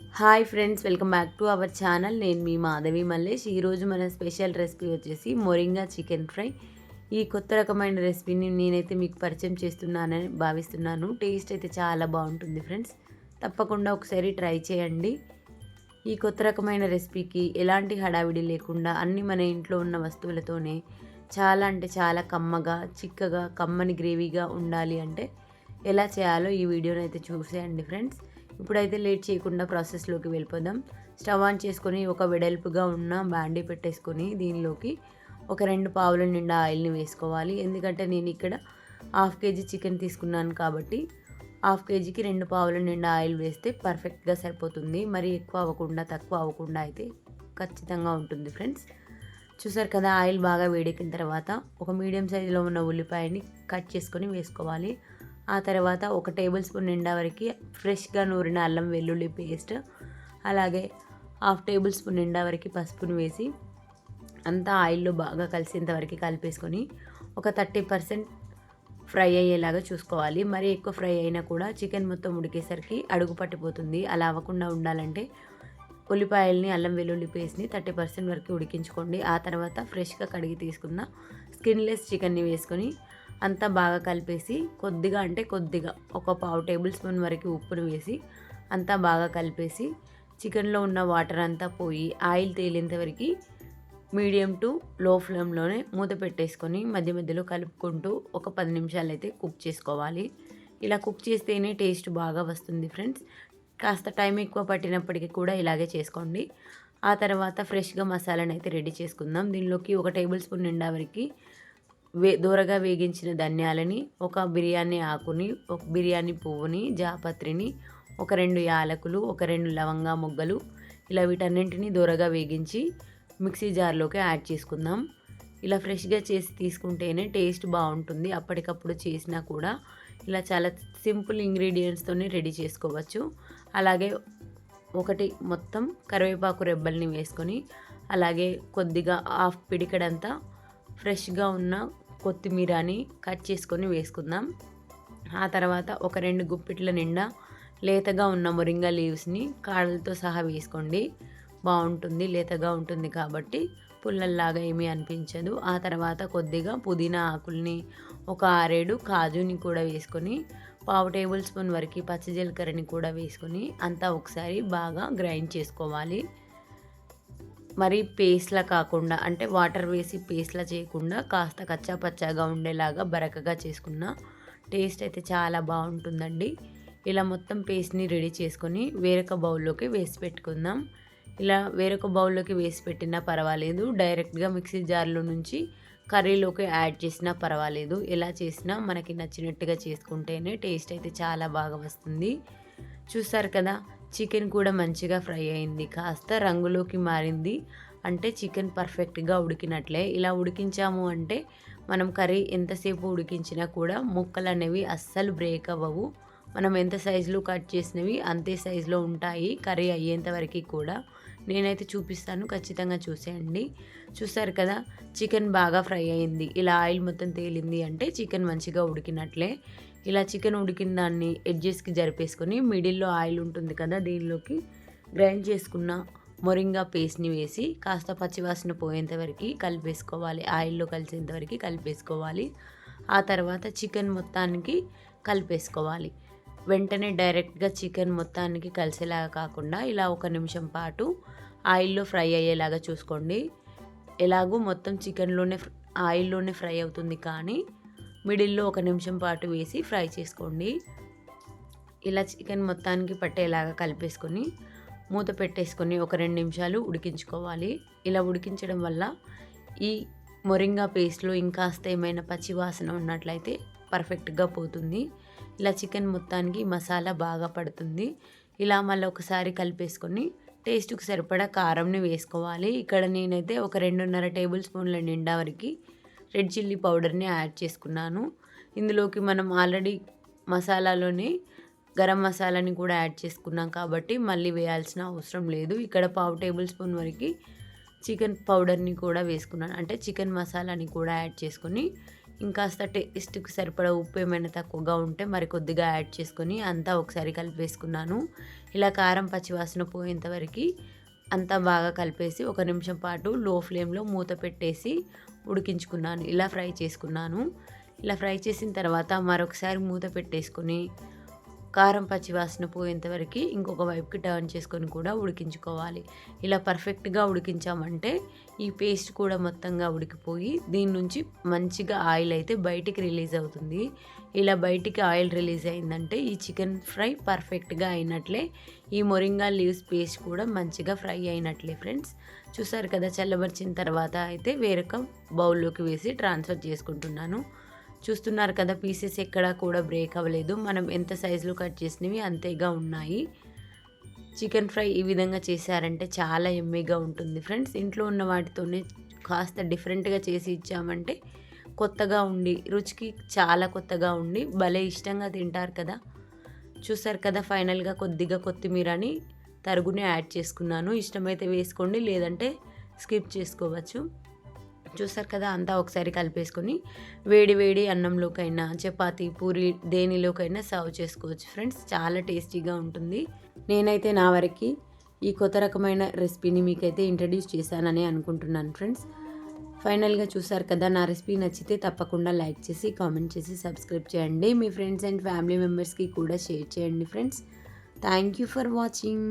Hi friends welcome back to our channel. నేను మీ మాధవి మల్లేష్. ఈరోజు మన స్పెషల్ రెసిపీ వచ్చేసి మొరింగా చికెన్ ఫ్రై. ఈ కొత్త రకమైన రెసిపీని నేనైతే మీకు పరిచయం చేస్తున్నానని భావిస్తున్నాను. టేస్ట్ అయితే చాలా బాగుంటుంది ఫ్రెండ్స్. తప్పకుండా ఒకసారి ట్రై చేయండి. ఈ కొత్త రకమైన రెసిపీకి ఎలాంటి హడావిడి లేకుండా అన్ని మన ఇంట్లో ఉన్న వస్తువులతోనే చాలా అంటే చాలా కమ్మగా చిక్కగా కమ్మని గ్రేవీగా ఉండాలి అంటే ఎలా చేయాలో ఈ వీడియోని అయితే చూసేయండి ఫ్రెండ్స్. ఇప్పుడైతే లేట్ చేయకుండా ప్రాసెస్లోకి వెళ్ళిపోదాం. స్టవ్ ఆన్ చేసుకొని ఒక వెడల్పుగా ఉన్న బాండీ పెట్టేసుకొని దీనిలోకి ఒక రెండు పావుల నిండా ఆయిల్ని వేసుకోవాలి. ఎందుకంటే నేను ఇక్కడ హాఫ్ కేజీ చికెన్ తీసుకున్నాను కాబట్టి హాఫ్ కేజీకి రెండు పావుల నిండా ఆయిల్ వేస్తే పర్ఫెక్ట్గా సరిపోతుంది. మరి ఎక్కువ అవ్వకుండా తక్కువ అవ్వకుండా అయితే ఖచ్చితంగా ఉంటుంది ఫ్రెండ్స్. చూసారు కదా ఆయిల్ బాగా వేడెక్కిన తర్వాత ఒక మీడియం సైజులో ఉన్న ఉల్లిపాయని కట్ చేసుకొని వేసుకోవాలి. ఆ తర్వాత ఒక టేబుల్ స్పూన్ నిండా వరకు ఫ్రెష్గా నూరిన అల్లం వెల్లుల్లి పేస్ట్ అలాగే హాఫ్ టేబుల్ స్పూన్ నిండా వరకు పసుపును వేసి అంతా ఆయిల్లో బాగా కలిసేంత వరకు కలిపేసుకొని ఒక థర్టీ పర్సెంట్ ఫ్రై అయ్యేలాగా చూసుకోవాలి. మరి ఎక్కువ ఫ్రై అయినా కూడా చికెన్ మొత్తం ఉడికేసరికి అడుగు పట్టిపోతుంది. అలా అవ్వకుండా ఉండాలంటే ఉల్లిపాయల్ని అల్లం వెల్లుల్లి పేస్ట్ని థర్టీ పర్సెంట్ వరకు ఉడికించుకోండి. ఆ తర్వాత ఫ్రెష్గా కడిగి తీసుకున్న స్కిన్లెస్ చికెన్ని వేసుకొని అంతా బాగా కలిపేసి కొద్దిగా అంటే కొద్దిగా ఒక పావు టేబుల్ స్పూన్ వరకు ఉప్పును వేసి అంతా బాగా కలిపేసి చికెన్లో ఉన్న వాటర్ అంతా పోయి ఆయిల్ తేలేంత వరకు మీడియం టు లో ఫ్లేమ్లోనే మూత పెట్టేసుకొని మధ్య మధ్యలో కలుపుకుంటూ ఒక పది నిమిషాలు అయితే కుక్ చేసుకోవాలి. ఇలా కుక్ చేస్తేనే టేస్ట్ బాగా వస్తుంది ఫ్రెండ్స్. కాస్త టైం ఎక్కువ పట్టినప్పటికీ కూడా ఇలాగే చేసుకోండి. ఆ తర్వాత ఫ్రెష్గా మసాలాను అయితే రెడీ చేసుకుందాం. దీనిలోకి ఒక టేబుల్ స్పూన్ నిండా వరకు వే దూరగా వేగించిన ధనియాలని ఒక బిర్యానీ ఆకుని ఒక బిర్యానీ పువ్వుని జాపత్రిని ఒక రెండు యాలకులు ఒక రెండు లవంగా మొగ్గలు ఇలా వీటన్నింటినీ దూరగా వేగించి మిక్సీ జార్లోకి యాడ్ చేసుకుందాం. ఇలా ఫ్రెష్గా చేసి తీసుకుంటేనే టేస్ట్ బాగుంటుంది. అప్పటికప్పుడు చేసినా కూడా ఇలా చాలా సింపుల్ ఇంగ్రీడియంట్స్తోనే రెడీ చేసుకోవచ్చు. అలాగే ఒకటి మొత్తం కరివేపాకు రెబ్బల్ని వేసుకొని అలాగే కొద్దిగా హాఫ్ పిడికడంతా ఫ్రెష్గా ఉన్న కొత్తిమీరని కట్ చేసుకొని వేసుకుందాం. ఆ తర్వాత ఒక రెండు గుప్పిట్ల నిండా లేతగా ఉన్న మొరింగా లీవ్స్ని కాడలతో సహా వేసుకోండి. బాగుంటుంది లేతగా ఉంటుంది కాబట్టి పుల్లల్లాగా ఏమీ అనిపించదు. ఆ తర్వాత కొద్దిగా పుదీనా ఆకుల్ని ఒక ఆరేడు కాజుని కూడా వేసుకొని పావు టేబుల్ స్పూన్ వరకు పచ్చి జీలకర్రని కూడా వేసుకొని అంతా ఒకసారి బాగా గ్రైండ్ చేసుకోవాలి. మరి పేస్ట్లా కాకుండా అంటే వాటర్ వేసి పేస్ట్లా చేయకుండా కాస్త కచ్చా పచ్చాగా ఉండేలాగా బరకగా చేసుకున్న టేస్ట్ అయితే చాలా బాగుంటుందండి. ఇలా మొత్తం పేస్ట్ని రెడీ చేసుకొని వేరొక బౌల్లోకి వేసి పెట్టుకుందాం. ఇలా వేరొక బౌల్లోకి వేసి పెట్టినా పర్వాలేదు. డైరెక్ట్గా మిక్సీ జార్లో నుంచి కర్రీలోకి యాడ్ చేసినా పర్వాలేదు. ఎలా చేసినా మనకి నచ్చినట్టుగా చేసుకుంటేనే టేస్ట్ అయితే చాలా బాగా వస్తుంది. చూసారు కదా? చికెన్ కూడా మంచిగా ఫ్రై అయింది. కాస్త రంగులోకి మారింది. అంటే చికెన్ పర్ఫెక్ట్గా ఉడికినట్లే. ఇలా ఉడికించాము అంటే మనం కర్రీ ఎంతసేపు ఉడికించినా కూడా ముక్కలు అనేవి అస్సలు బ్రేక్ అవ్వవు. మనం ఎంత సైజులో కట్ చేసినవి అంతే సైజులో ఉంటాయి కర్రీ అయ్యేంత వరకు కూడా. నేనైతే చూపిస్తాను ఖచ్చితంగా చూసేయండి. చూసారు కదా చికెన్ బాగా ఫ్రై అయింది. ఇలా ఆయిల్ మొత్తం తేలింది అంటే చికెన్ మంచిగా ఉడికినట్లే. ఇలా చికెన్ ఉడికిన దాన్ని ఎడ్జెస్కి జరిపేసుకొని మిడిల్లో ఆయిల్ ఉంటుంది కదా దీనిలోకి గ్రైండ్ చేసుకున్న మొరింగా పేస్ట్ని వేసి కాస్త పచ్చివాసన పోయేంత వరకు కలిపేసుకోవాలి. ఆయిల్లో కలిసేంత వరకు కలిపేసుకోవాలి. ఆ తర్వాత చికెన్ మొత్తానికి కలిపేసుకోవాలి. వెంటనే డైరెక్ట్గా చికెన్ మొత్తానికి కలిసేలాగా కాకుండా ఇలా ఒక నిమిషం పాటు ఆయిల్లో ఫ్రై అయ్యేలాగా చూసుకోండి. ఎలాగో మొత్తం చికెన్లోనే ఆయిల్లోనే ఫ్రై అవుతుంది కానీ మిడిల్లో ఒక నిమిషం పాటు వేసి ఫ్రై చేసుకోండి. ఇలా చికెన్ మొత్తానికి పట్టేలాగా కలిపేసుకొని మూత పెట్టేసుకొని ఒక రెండు నిమిషాలు ఉడికించుకోవాలి. ఇలా ఉడికించడం వల్ల ఈ మొరింగా పేస్ట్లో ఇంకాస్త ఏమైనా పచ్చి వాసన ఉన్నట్లయితే పర్ఫెక్ట్గా పోతుంది. ఇలా చికెన్ మొత్తానికి మసాలా బాగా పడుతుంది. ఇలా మళ్ళీ ఒకసారి కలిపేసుకొని టేస్ట్కి సరిపడా కారంని వేసుకోవాలి. ఇక్కడ నేనైతే ఒక రెండున్నర టేబుల్ స్పూన్ల నిండా వరకు రెడ్ చిల్లీ పౌడర్ని యాడ్ చేసుకున్నాను. ఇందులోకి మనం ఆల్రెడీ మసాలాలోనే గరం మసాలాని కూడా యాడ్ చేసుకున్నాం కాబట్టి మళ్ళీ వేయాల్సిన అవసరం లేదు. ఇక్కడ పావు టేబుల్ స్పూన్ వరకు చికెన్ పౌడర్ని కూడా వేసుకున్నాను. అంటే చికెన్ మసాలాని కూడా యాడ్ చేసుకొని ఇంకాస్త టేస్ట్కి సరిపడా ఉప్పు ఏమైనా తక్కువగా ఉంటే మరి కొద్దిగా యాడ్ చేసుకొని అంతా ఒకసారి కలిపేసుకున్నాను. ఇలా కారం పచ్చివాసన పోయేంత వరకు అంతా బాగా కలిపేసి ఒక నిమిషం పాటు లో ఫ్లేమ్లో మూత పెట్టేసి ఉడికించుకున్నాను. ఇలా ఫ్రై చేసుకున్నాను. ఇలా ఫ్రై చేసిన తర్వాత మరొకసారి మూత పెట్టేసుకొని కారం పచ్చి వాసన పోయేంతవరకు ఇంకొక వైపుకి టర్న్ చేసుకొని కూడా ఉడికించుకోవాలి. ఇలా పర్ఫెక్ట్గా ఉడికించామంటే ఈ పేస్ట్ కూడా మొత్తంగా ఉడికిపోయి దీని నుంచి మంచిగా ఆయిల్ అయితే బయటికి రిలీజ్ అవుతుంది. ఇలా బయటికి ఆయిల్ రిలీజ్ అయిందంటే ఈ చికెన్ ఫ్రై పర్ఫెక్ట్గా అయినట్లే ఈ మొరింగా లీవ్స్ పేస్ట్ కూడా మంచిగా ఫ్రై అయినట్లే ఫ్రెండ్స్ చూసారు కదా చల్లబరిచిన తర్వాత అయితే వేరొక బౌల్లోకి వేసి ట్రాన్స్ఫర్ చేసుకుంటున్నాను. చూస్తున్నారు కదా పీసెస్ ఎక్కడా కూడా బ్రేక్ అవ్వలేదు. మనం ఎంత సైజులో కట్ చేసినవి అంతేగా ఉన్నాయి. చికెన్ ఫ్రై ఈ విధంగా చేశారంటే చాలా ఎమ్మీగా ఉంటుంది ఫ్రెండ్స్ ఇంట్లో ఉన్న వాటితోనే కాస్త డిఫరెంట్గా చేసి ఇచ్చామంటే కొత్తగా ఉండి రుచికి చాలా కొత్తగా ఉండి భలే ఇష్టంగా తింటారు కదా. చూసారు కదా ఫైనల్గా కొద్దిగా కొత్తిమీరని తరుగునే యాడ్ చేసుకున్నాను. ఇష్టమైతే వేసుకోండి లేదంటే స్కిప్ చేసుకోవచ్చు. చూసారు కదా అంతా ఒకసారి కలిపేసుకొని వేడి వేడి అన్నంలోకైనా చపాతీ పూరి దేనిలోకైనా సర్వ్ చేసుకోవచ్చు ఫ్రెండ్స్. చాలా టేస్టీగా ఉంటుంది. నేనైతే నా వరకు ఈ కొత్త రకమైన రెసిపీని మీకైతే ఇంట్రడ్యూస్ చేశానని అనుకుంటున్నాను ఫ్రెండ్స్. ఫైనల్గా చూసారు కదా నా రెసిపీ నచ్చితే తప్పకుండా లైక్ చేసి కామెంట్ చేసి సబ్స్క్రైబ్ చేయండి. మీ ఫ్రెండ్స్ అండ్ ఫ్యామిలీ మెంబర్స్కి కూడా షేర్ చేయండి friends. Thank you for watching.